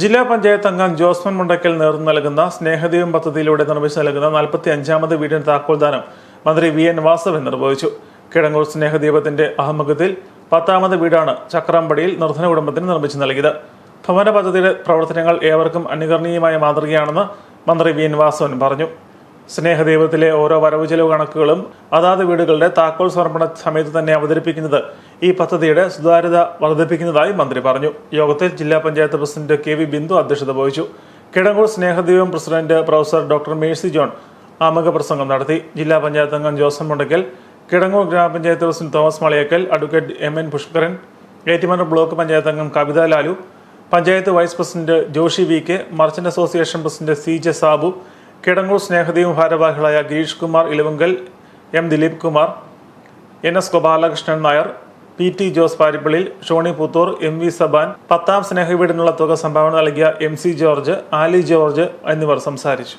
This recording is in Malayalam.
ജില്ലാ പഞ്ചായത്ത് അംഗം ജോസ്മൻ മുണ്ടക്കൽ നേതൃത്വം നൽകുന്ന സ്നേഹദീപം പദ്ധതിയിലൂടെ നിർമ്മിച്ചു നൽകുന്ന നാൽപ്പത്തി അഞ്ചാമത് വീടിന് താക്കോൽദാനം മന്ത്രി വി എൻ വാസവൻ നിർവഹിച്ചു. കിടങ്ങൂർ സ്നേഹദീപത്തിന്റെ ആഭിമുഖ്യത്തിൽ പത്താമത് വീടാണ് ചക്രാമ്പടിയിൽ നിർധന കുടുംബത്തിന് നിർമ്മിച്ചു നൽകിയത്. ഭവന പദ്ധതിയുടെ പ്രവർത്തനങ്ങൾ ഏവർക്കും അനുകരണീയമായ മാതൃകയാണെന്ന് മന്ത്രി വി എൻ വാസവൻ പറഞ്ഞു. സ്നേഹദൈവത്തിലെ ഓരോ വരവ് ചെലവ് കണക്കുകളും അതാത് വീടുകളുടെ താക്കോൽ സമർപ്പണ സമയത്ത് തന്നെ അവതരിപ്പിക്കുന്നത് ഈ പദ്ധതിയുടെ സുതാര്യത വർദ്ധിപ്പിക്കുന്നതായി മന്ത്രി പറഞ്ഞു. യോഗത്തിൽ ജില്ലാ panchayat president K V Bindu അധ്യക്ഷത വഹിച്ചു. Kidangoor Snehadaivam president professor doctor Mercy John ആമുഖ പ്രസംഗം നടത്തി. ജില്ലാ പഞ്ചായത്ത് അംഗം ജോസഫ് മുണ്ടക്കൽ കിടങ്ങൂർ ഗ്രാമപഞ്ചായത്ത് president Thomas Malayakkal advocate M N Pushkaran Ettumanoor block panchayat അംഗം Kavitha Lalu panchayat vice president Joshy V K merchant association president C J Sabu Kidangoor Snehadeepam ഭാരവാഹികളായ Gireesh Kumar Elavunkal M Dileep Kumar N S Gopalakrishnan Nair P T Jose Parippally Shoni Puthur M V Saban പത്താം സ്നേഹവീടിനുള്ള തുക സംഭാവന നൽകിയ എം സി ജോർജ് ആലി ജോർജ് എന്നിവർ സംസാരിച്ചു.